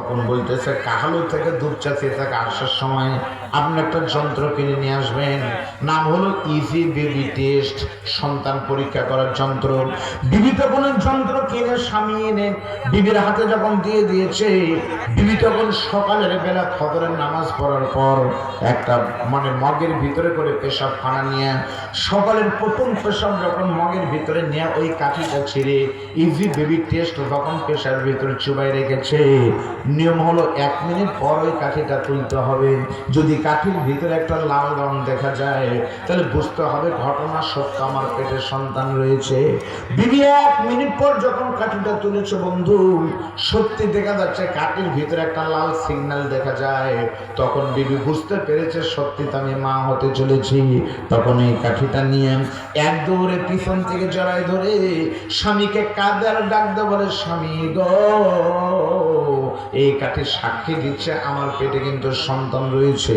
তখন বলতেছে, কাহালু থেকে দুপচাচি থেকে আসার সময় আপনি একটা যন্ত্র কিনে নিয়ে আসবেন। নাম হলো ইজি বেবি টেস্ট সন্তান পরীক্ষা করার যন্ত্র। যন্ত্র কিনে স্বামী এনে বিবির হাতে যখন দিয়ে দিয়েছে সকালের বেলা ফজরের নামাজ পড়ার পর একটা মানে মগের ভিতরে করে পেশাব খানা নিয়ে, সকালের প্রথম পেশাব যখন মগের ভিতরে নিয়ে ওই কাঠিটা ছিঁড়ে ইজি বেবি টেস্ট যখন পেশার ভিতরে চুবাই রেখেছে নিয়ম হলো এক মিনিট পর ওই কাঠিটা তুলতে হবে। যদি কাঠির ভিতরে একটা লাল রং দেখা যায়, তাহলে বুঝতে হবে ঘটনা সত্য আমার পেটে সন্তান রয়েছে। বিবি, এক মিনিট পর যখন কাঠিটা তুলেছে বন্ধু, সত্যি দেখা যাচ্ছে কাঠির ভিতরে একটা লাল সিগন্যাল দেখা যায়। তখন বিবি বুঝতে পেরেছে সত্যি তো আমি মা হতে চলেছি। তখন এই কাঠিটা নিয়ে এক দৌড়ে পিছন থেকে জড়াই ধরে স্বামীকে কাঁদার ডাক দে বলে, স্বামী গো। এই কাঠি সাক্ষী দিচ্ছে, আমার পেটে কিন্তু সন্তান রয়েছে।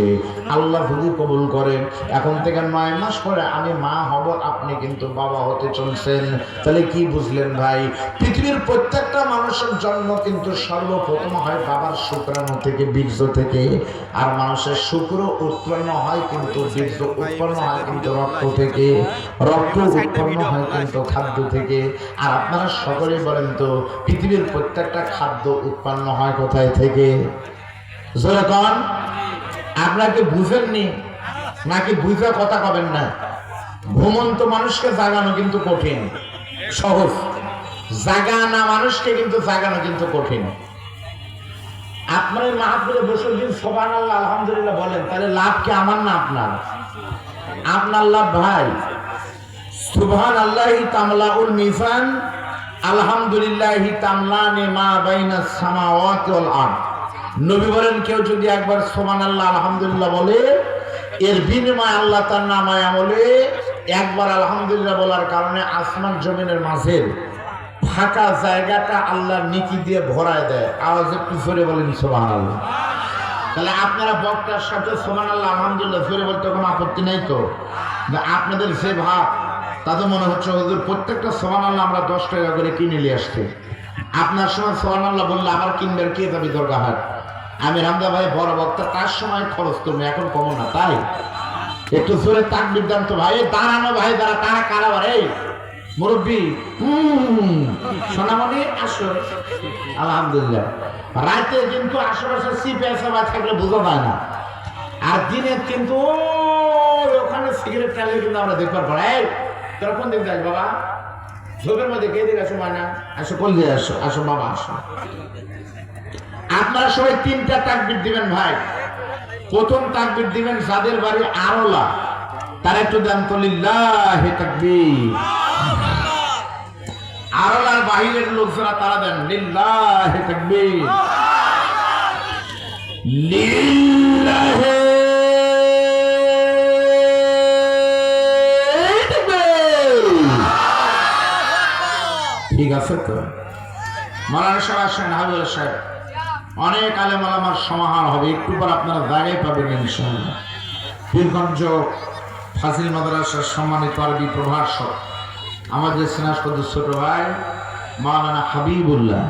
আল্লাহ যদি কবুল করে এখন থেকে নয় মাস পরে আমি মা হব, আপনি কিন্তু বাবা হতে চলছেন। তাহলে কি বুঝলেন ভাই? পৃথিবীর প্রত্যেকটা মানুষের জন্ম কিন্তু সর্বপ্রথম হয় বাবার শুক্রাণু থেকে, বীর্য থেকে। আর মানুষের শুক্র উৎপন্ন হয় কিন্তু বীর্য উৎপন্ন হয় কিন্তু রক্ত থেকে। রক্ত উৎপন্ন হয় কিন্তু খাদ্য থেকে। আর আপনারা সকলেই বলেন তো, পৃথিবীর প্রত্যেকটা খাদ্য উৎপন্ন হয় কোথায় থেকে? যেরকম আপনারা কি বুঝেননি? নাকি বুঝে কথা কবেন না? ঘুমন্ত মানুষকে জাগানো কিন্তু কঠিন। সহজ। জাগানা মানুষকে কিন্তু জাগানো কিন্তু কঠিন। আপনার মাহফিলে বসে দিন সোবান আল্লাহ আলহামদুলিল্লাহ বলেন, তাহলে লাভ কি আমার না আপনার? আপনার লাভ ভাই। সুবহান আল্লাহি তামলাউল মিজান আলহামদুলিল্লাহি তামলানে মা বাইনা সামাওয়াতি ওয়াল আরদ। নবী বলেন, কেউ যদি একবার সুবহানাল্লাহ, আলহামদুলিল্লাহ বলে, এর বিনিময়ে আল্লাহ তার নামায় আমলে, একবার আলহামদুলিল্লাহ বলার কারণে আসমান জমিনের মাঝে ফাঁকা জায়গাটা আল্লাহর নিকি দিয়ে ভরায় দেয়। আওয়াজ একটু জোরে বলেন, সুবহানাল্লাহ। তাহলে আপনারা বক্তার সাথে সোমান আল্লাহ আলহামদুলিল্লাহ, জোরে বলতে কোনো আপত্তি নাই তো? আপনাদের যে ভাব তাতে মনে হচ্ছে, হুজুর, প্রত্যেকটা সোমান আল্লাহ আমরা দশ টাকা করে কিনে নিয়ে আসছি। আপনার সময় সোমান আল্লাহ বললে আবার কিনবেন, কে যাবি দরকার আমি রামদা ভাই বড় বক্তা, তার সময় খরচ করবে এখন কম না, তাই? একটু জোরে তাক বিদ্যান তো ভাই দাঁড়ানো ভাই দাঁড়া তারা কারাবার এই মুরব্বী সোনামণি, আসো। আলহামদুলিল্লাহ। রাতে কিন্তু আশেপাশে সবাই থাকলে বোঝা যায় না। আর দিনে কিন্তু ওখানে সিগারেট টানলে কিন্তু আমরা দেখবার পর। এই তোরা কোন দিক যাস বাবা? ঝোপের মধ্যে কে দিকে আসো মানা আসো, কোন দিকে আসো? আসো, বাবা, আসো। আপনারা সবাই তিনটা তাকবির দিবেন, ভাই। প্রথম তাকবির দিবেন যাদের বাড়ি আরলা, তারা একটু দেন তো তাকবীর। আরলার বাহিরের লোক যারা তারা দেন, লিল্লাহি তাকবীর। ঠিক আছে তো মালানা সাহেব আসেন হাবিবুল সাহেব। অনেক আলেম আলামার সমাহার হবে, একটু পর আপনারা জায়গায় পাবেন ইনশাআল্লাহ। বীরগঞ্জ ফাজিল মাদ্রাসার সম্মানিত আরবি প্রভাষক, আমাদের সিনাজপদ ছোট ভাই মাওলানা হাবিবুল্লাহ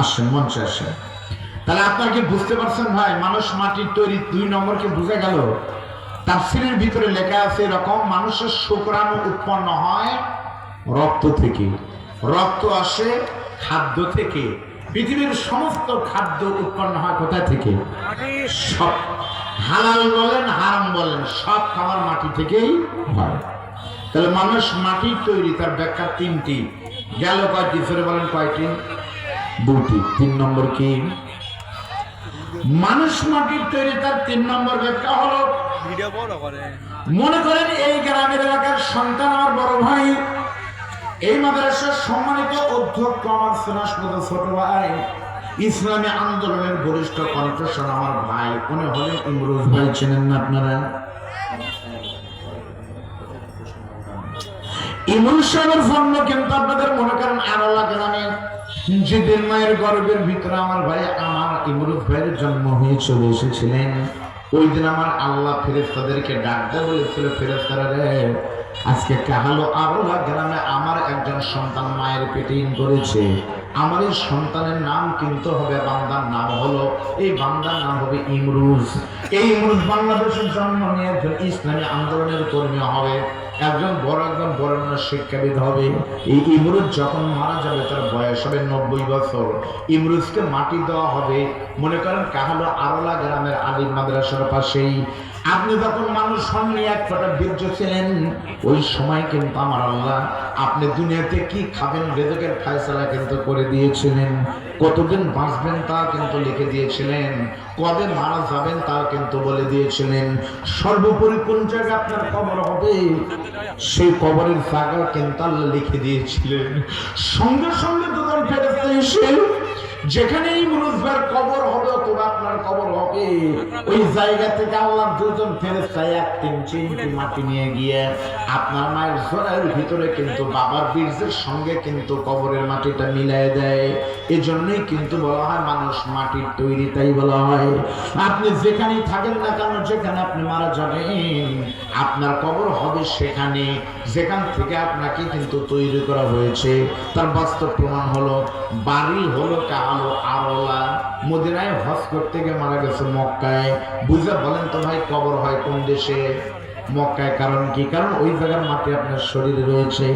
আসেন, মঞ্চে আসেন। তাহলে আপনার কি বুঝতে পারছেন ভাই, মানুষ মাটির তৈরি দুই নম্বরকে বুঝে গেল? তাফসিরের ভিতরে লেখা আছে, এরকম মানুষের শুক্রাণু উৎপন্ন হয় রক্ত থেকে। রক্ত আসে খাদ্য থেকে। পৃথিবীর সমস্ত খাদ্য উৎপন্ন হয় কোথায় থেকে? সব হালাল বলেন হারাম বলেন সব খাবার মাটি থেকেই হয়। তাহলে মানুষ মাটির তৈরি তার ব্যাখ্যা তিনটি। গেল কয়টি? ফেরে বলেন কয়টি? দুটি। তিন নম্বর কি? মানুষ মাটির তৈরি তার তিন নম্বর ব্যাখ্যা হলো মনে করেন এই গ্রামের এলাকার সন্তান আমার বড় ভাই এই মাদ্রাসার সম্মানিত অধ্যক্ষ আমার সুনাসপদ ছোট ভাই, ইসলামী আন্দোলনের বরিষ্ঠ কণ্ঠস্বর আমার ভাই, উনি হলেন ইমরুজ ভাই, চেনেন না আপনারা? ইমরুজ সাহেবের কিন্তু আপনাদের মনে করেন গ্রামে যেদিন মায়ের গর্বের ভিতরে আমার ভাই, আমার ইমরুজ ভাইয়ের জন্ম হয়ে চলে এসেছিলেন। ওই দিন আমার আল্লাহ ফেরেস্তাদেরকে ডাকতে বলেছিল ফেরেস্তারা রে আজকে কাহালো আরলা গ্রামে আমার একজন সন্তান মায়ের পেটে ইন করেছে। আমার এই সন্তানের নাম কিন্তু হবে বান্দার নাম হলো, এই বান্দার নাম হবে ইমরুজ। এই ইমরুজ বাংলাদেশের জন্ম নিয়ে একজন ইসলামী আন্দোলনের কর্মী হবে, একজন বড়, একজন বরেণ্য শিক্ষাবিদ হবে। এই ইমরুজ যখন মারা যাবে, তার বয়স হবে নব্বই বছর। ইমরুজকে মাটি দেওয়া হবে। মনে করেন কাহালো আরলা গ্রামের আলী মাদ্রাসার পাশেই। আপনি যখন মানুষ হননি এক ফোঁটা বীর্য ছিলেন, ওই সময় কিন্তু আমার আল্লাহ আপনি দুনিয়াতে কি খাবেন বেদকের ফায়সালা কিন্তু করে দিয়েছিলেন। কতদিন বাঁচবেন তা কিন্তু লিখে দিয়েছিলেন। কবে মারা যাবেন তা কিন্তু বলে দিয়েছিলেন। সর্বোপরি কোন জায়গায় আপনার কবর হবে? সেই কবরের জায়গা কিন্তু আল্লাহ লিখে দিয়েছিলেন। সঙ্গে সঙ্গে দুজন ফেরত এসে যেখানে ইমরুজবার কবর হবে ওই জায়গা থেকে আল্লাহ দুজন এক মাটি নিয়ে গিয়ে আপনার মায়ের জোড়ার ভিতরে কিন্তু বাবার বীর্যের সঙ্গে কিন্তু কবরের মাটিটা দেয়। এজন্যই কিন্তু বলা হয় মানুষ মাটির তৈরি তাই বলা হয়। আপনি যেখানেই থাকেন না কেন, যেখানে আপনি মারা যাবেন, আপনার কবর হবে সেখানে। যেখান থেকে আপনাকে কিন্তু তৈরি করা হয়েছে। তার বাস্তব প্রমাণ হলো, বাড়ি হলো কালো আরলা। মদিনায় হজ করতে গিয়ে মারা গেছে মক্কায়। বুঝে বলেন তো ভাই, কবর হয় কোন দেশে? মক্কায় কারণ কি? কারণ ওই জায়গার মাটি আপনার শরীরে রয়েছে।